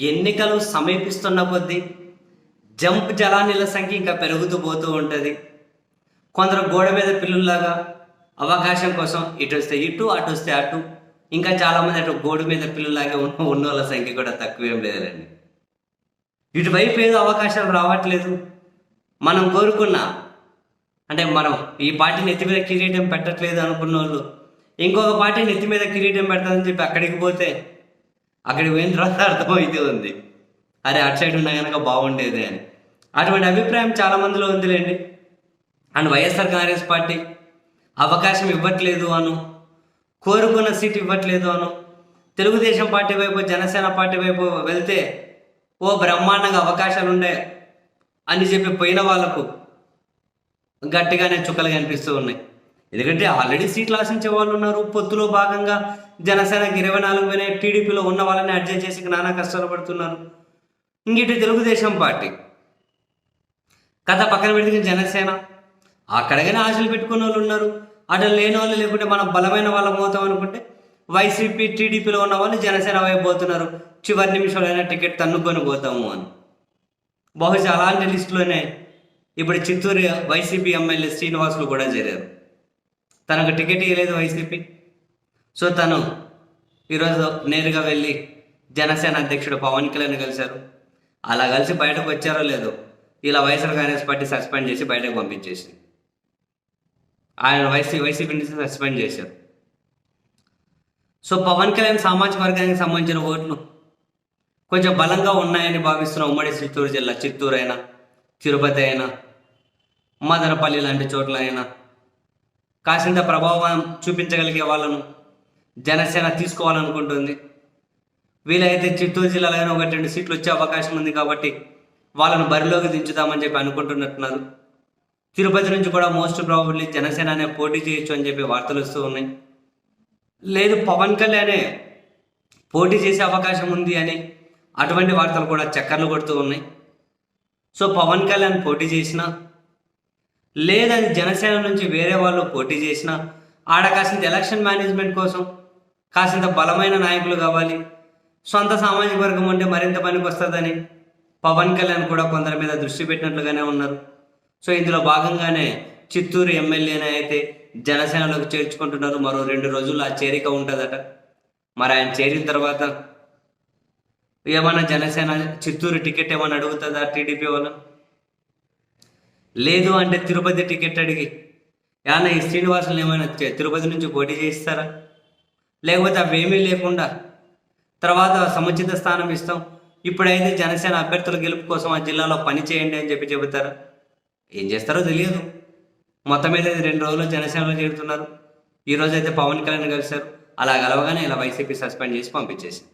ఎన్నికలు సమీపిస్తున్న కొద్దీ జంప్ జలానీల సంఖ్య ఇంకా పెరుగుతూ పోతూ ఉంటుంది. కొందరు గోడ మీద పిల్లుల్లాగా అవకాశం కోసం ఇటు వస్తే ఇటు అటు వస్తే అటు ఇంకా చాలామంది అటు గోడ మీద పిల్లులాగా ఉన్న ఉన్న వాళ్ళ సంఖ్య కూడా తక్కువేం లేదండి. ఇటువైపు ఏదో అవకాశాలు రావట్లేదు. మనం కోరుకున్న అంటే మనం ఈ పార్టీ నెత్తి మీద కిరీటం పెట్టట్లేదు అనుకున్న వాళ్ళు ఇంకొక పార్టీ నెత్తి మీద కిరీటం పెడతాదని చెప్పి అక్కడికి పోతే అక్కడికి పోయిన తర్వాత అర్థమవుతూ ఉంది. అరే అటు సైడ్ ఉన్నా కనుక బాగుండేది అని. అటువంటి అభిప్రాయం చాలా మందిలో ఉందిలేండి. అండ్ వైఎస్ఆర్ కాంగ్రెస్ పార్టీ అవకాశం ఇవ్వట్లేదు అను కోరుకున్న సీట్ ఇవ్వట్లేదు అను తెలుగుదేశం పార్టీ వైపు జనసేన పార్టీ వైపు వెళ్తే ఓ బ్రహ్మాండంగా అవకాశాలు ఉండే అని చెప్పి పోయిన వాళ్ళకు గట్టిగానే చుక్కలు కనిపిస్తూ ఉన్నాయి. ఎందుకంటే ఆల్రెడీ సీట్లు ఆశించే వాళ్ళు ఉన్నారు. పొత్తులో భాగంగా జనసేనకి ఇరవై నాలుగు వేల టీడీపీలో ఉన్న వాళ్ళని అడ్జస్ట్ చేసి నానా కష్టాలు పడుతున్నారు. ఇంగిటి తెలుగుదేశం పార్టీ. కథ పక్కన పెడితే జనసేన. అక్కడగానే ఆశలు పెట్టుకున్న వాళ్ళు ఉన్నారు. అటు లేని వాళ్ళు లేకుంటే మనం బలమైన వాళ్ళం అవుతాం అనుకుంటే వైసీపీ టీడీపీలో ఉన్న వాళ్ళు జనసేన వైపు పోతున్నారు. చివరి నిమిషంలో టికెట్ తన్నుకొని పోతాము అని. బహుశా అలాంటి లిస్టులోనే ఇప్పుడు చిత్తూరు వైసీపీ ఎమ్మెల్యే శ్రీనివాసులు కూడా చేరారు. తనకు టికెట్ ఇవ్వలేదు వైసీపీ. సో తను ఈరోజు నేరుగా వెళ్ళి జనసేన అధ్యక్షుడు పవన్ కళ్యాణ్ కలిశారు. అలా కలిసి బయటకు వచ్చారో లేదో ఇలా వైఎస్ఆర్ కాంగ్రెస్ పార్టీ సస్పెండ్ చేసి బయటకు పంపించేసి ఆయన వైసీ వైసీపీ నుంచి సస్పెండ్ చేశారు. సో పవన్ కళ్యాణ్ సామాజిక వర్గానికి సంబంధించిన ఓట్లు కొంచెం బలంగా ఉన్నాయని భావిస్తున్న ఉమ్మడి చిత్తూరు జిల్లా చిత్తూరు అయినా తిరుపతి అయినా మదనపల్లి లాంటి చోట్ల అయినా కాసింత ప్రభావం చూపించగలిగే వాళ్ళను జనసేన తీసుకోవాలనుకుంటుంది. వీలైతే చిత్తూరు జిల్లాలో ఒకటి రెండు సీట్లు వచ్చే అవకాశం ఉంది కాబట్టి వాళ్ళను బరిలోకి దించుదామని చెప్పి అనుకుంటున్నట్టున్నారు. తిరుపతి నుంచి కూడా మోస్ట్ ప్రాబబ్లీ జనసేన అనే పోటీ చేయొచ్చు అని చెప్పి వార్తలు వస్తూ ఉన్నాయి. లేదు పవన్ కళ్యాణే పోటీ చేసే అవకాశం ఉంది అని అటువంటి వార్తలు కూడా చక్కర్లు కొడుతూ ఉన్నాయి. సో పవన్ కళ్యాణ్ పోటీ చేసినా లేదని జనసేన నుంచి వేరే వాళ్ళు పోటీ చేసినా ఆడ కాసింత ఎలక్షన్ మేనేజ్మెంట్ కోసం కాసింత బలమైన నాయకులు కావాలి. సొంత సామాజిక వర్గం ఉంటే మరింత పనికి వస్తుందని పవన్ కళ్యాణ్ కూడా కొందరి మీద దృష్టి పెట్టినట్లుగానే ఉన్నారు. సో ఇందులో భాగంగానే చిత్తూరు ఎమ్మెల్యేనే అయితే జనసేనలోకి చేర్చుకుంటున్నారు. మరో రెండు రోజులు ఆ చేరిక ఉంటుందట. మరి ఆయన చేరిన తర్వాత ఏమన్నా జనసేన చిత్తూరు టికెట్ ఏమైనా అడుగుతుందా టీడీపీ వాళ్ళు? లేదు అంటే తిరుపతి టికెట్ అడిగి. ఏమన్నా ఈ శ్రీనివాసులు ఏమైనా తిరుపతి నుంచి పోటీ చేయిస్తారా? లేకపోతే అవేమీ లేకుండా తర్వాత సముచిత స్థానం ఇస్తాం. ఇప్పుడైతే జనసేన అభ్యర్థుల గెలుపు కోసం ఆ జిల్లాలో పని చేయండి అని చెప్పి చెబుతారా? ఏం చేస్తారో తెలియదు. మొత్తం మీద రెండు రోజులు జనసేనలో చేరుతున్నారు. ఈ అయితే పవన్ కళ్యాణ్ కలిశారు. అలా కలవగానే ఇలా వైసీపీ సస్పెండ్ చేసి పంపించేసింది.